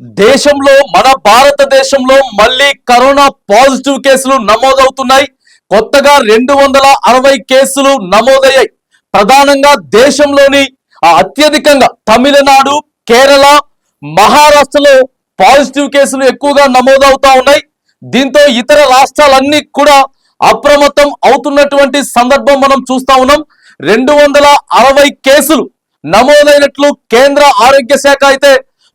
దేశంలో మన భారతదేశంలో మళ్ళీ కరోనా పాజిటివ్ కేసులు నమోదవుతున్నాయి. కొత్తగా రెండు వందల అరవై కేసులు నమోదయ్యాయి. ప్రధానంగా దేశంలోని అత్యధికంగా తమిళనాడు కేరళ మహారాష్ట్రలో పాజిటివ్ కేసులు ఎక్కువగా నమోదవుతా ఉన్నాయి. దీంతో ఇతర రాష్ట్రాలన్నీ కూడా అప్రమత్తం అవుతున్నటువంటి సందర్భం మనం చూస్తా ఉన్నాం. రెండు వందల అరవై కేసులు నమోదైనట్లు కేంద్ర ఆరోగ్య శాఖ అయితే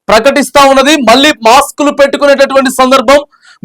ప్రకటిస్తా ఉన్నది. మళ్ళీ మాస్కులు పెట్టుకునేటటువంటి సందర్భం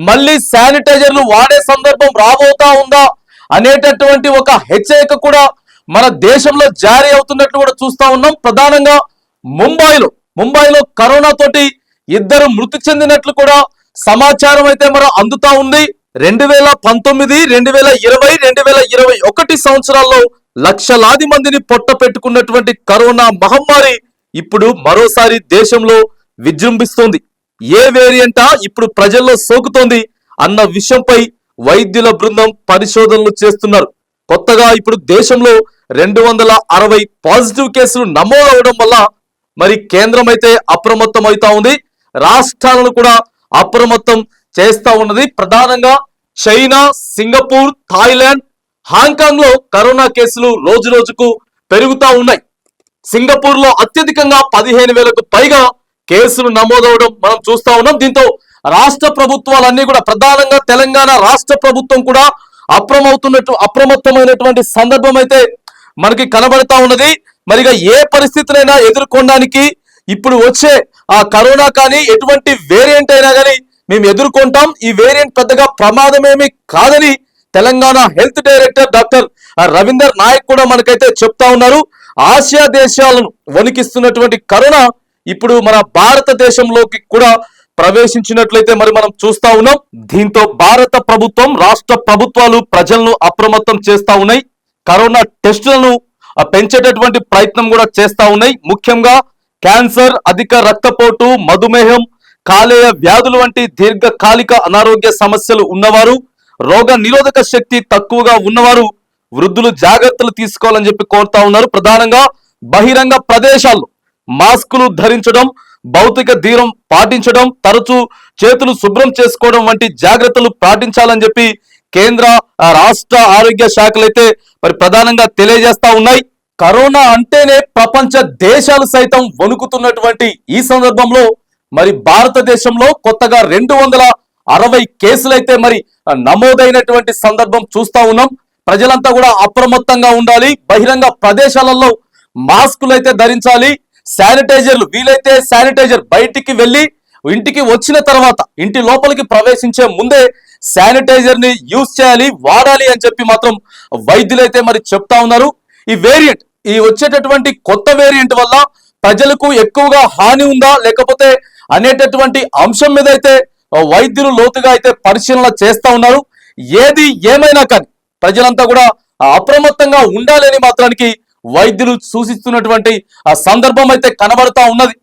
మళ్ళీ శానిటైజర్లు వాడే సందర్భం రాబోతా ఉందా అనేటటువంటి ఒక హెచ్చరిక కూడా మన దేశంలో జారీ అవుతున్నట్లు కూడా చూస్తా ఉన్నాం. ప్రధానంగా ముంబైలో ముంబైలో కరోనా తోటి ఇద్దరు మృతి చెందినట్లు కూడా సమాచారం అయితే మనం అందుతా ఉంది. రెండు వేల పంతొమ్మిది రెండు వేల ఇరవై రెండు వేల ఇరవై ఒకటి సంవత్సరాల్లో లక్షలాది మందిని పొట్ట పెట్టుకున్నటువంటి కరోనా మహమ్మారి ఇప్పుడు మరోసారి దేశంలో విజృంభిస్తోంది. ఏ వేరియంటా ఇప్పుడు ప్రజల్లో సోకుతోంది అన్న విషయంపై వైద్యుల బృందం పరిశోధనలు చేస్తున్నారు. కొత్తగా ఇప్పుడు దేశంలో రెండు వందల అరవై పాజిటివ్ కేసులు నమోదవడం వల్ల మరి కేంద్రం అయితే అప్రమత్తం అవుతా ఉంది. రాష్ట్రాలను కూడా అప్రమత్తం చేస్తా ఉన్నది. ప్రధానంగా చైనా సింగపూర్ థాయిలాండ్ హాంకాంగ్లో కరోనా కేసులు రోజు రోజుకు పెరుగుతా ఉన్నాయి. సింగపూర్లో అత్యధికంగా పదిహేను వేలకు పైగా కేసులు నమోదవడం మనం చూస్తా ఉన్నాం. దీంతో రాష్ట్ర ప్రభుత్వాలన్నీ కూడా ప్రధానంగా తెలంగాణ రాష్ట్ర ప్రభుత్వం కూడా అప్రమవుతున్నట్టు అప్రమత్తమైనటువంటి సందర్భం అయితే మనకి కనబడతా ఉన్నది. మరిగా ఏ పరిస్థితులైనా ఎదుర్కొనడానికి ఇప్పుడు వచ్చే ఆ కరోనా కానీ ఎటువంటి వేరియంట్ అయినా కానీ మేము ఎదుర్కొంటాం. ఈ వేరియంట్ పెద్దగా ప్రమాదమేమి కాదని Telangana health director doctor Ravinder Naik కూడా మనకైతే చెప్తా ఉన్నారు. ఆసియా దేశాలను వణికిస్తున్నటువంటి కరోనా ఇప్పుడు మన భారతదేశంలోకి కూడా ప్రవేశించినట్లయితే మరి మనం చూస్తా ఉన్నాం. దీంతో భారత ప్రభుత్వం రాష్ట్ర ప్రభుత్వాలు ప్రజలను అప్రమత్తం చేస్తా ఉన్నాయి. కరోనా టెస్టులను పెంచేటటువంటి ప్రయత్నం కూడా చేస్తా ఉన్నాయి. ముఖ్యంగా క్యాన్సర్ అధిక రక్తపోటు మధుమేహం కాలేయ వ్యాధులు వంటి దీర్ఘకాలిక అనారోగ్య సమస్యలు ఉన్నవారు రోగ నిరోధక శక్తి తక్కువగా ఉన్నవారు వృద్ధులు జాగ్రత్తలు తీసుకోవాలని చెప్పి కోరుతా ఉన్నారు. ప్రధానంగా బహిరంగ ప్రదేశాల్లో మాస్కులు ధరించడం భౌతిక దూరం పాటించడం తరచూ చేతులు శుభ్రం చేసుకోవడం వంటి జాగ్రత్తలు పాటించాలని చెప్పి కేంద్ర రాష్ట్ర ఆరోగ్య శాఖలైతే మరి ప్రధానంగా తెలియజేస్తా ఉన్నాయి. కరోనా అంటేనే ప్రపంచ దేశాలు సైతం వణుకుతున్నటువంటి ఈ సందర్భంలో మరి భారతదేశంలో కొత్తగా రెండు వందల అరవై కేసులైతే మరి నమోదైనటువంటి సందర్భం చూస్తా ఉన్నాం. ప్రజలంతా కూడా అప్రమత్తంగా ఉండాలి. బహిరంగ ప్రదేశాలలో మాస్కులు అయితే ధరించాలి. శానిటైజర్లు వీలైతే శానిటైజర్ బయటికి వెళ్ళి ఇంటికి వచ్చిన తర్వాత ఇంటి లోపలికి ప్రవేశించే ముందే శానిటైజర్ని యూజ్ చేయాలి వాడాలి అని చెప్పి మాత్రం వైద్యులైతే మరి చెప్తా ఉన్నారు. ఈ వేరియంట్ ఈ వచ్చేటటువంటి కొత్త వేరియంట్ వల్ల ప్రజలకు ఎక్కువగా హాని ఉందా లేకపోతే అనేటటువంటి అంశం మీద అయితే వైద్యులు లోతుగా అయితే పరిశీలన చేస్తా ఉన్నారు. ఏది ఏమైనా కానీ ప్రజలంతా కూడా అప్రమత్తంగా ఉండాలని మాత్రానికి వైద్యులు సూచిస్తున్నటువంటి ఆ సందర్భం అయితే కనబడతా ఉన్నది.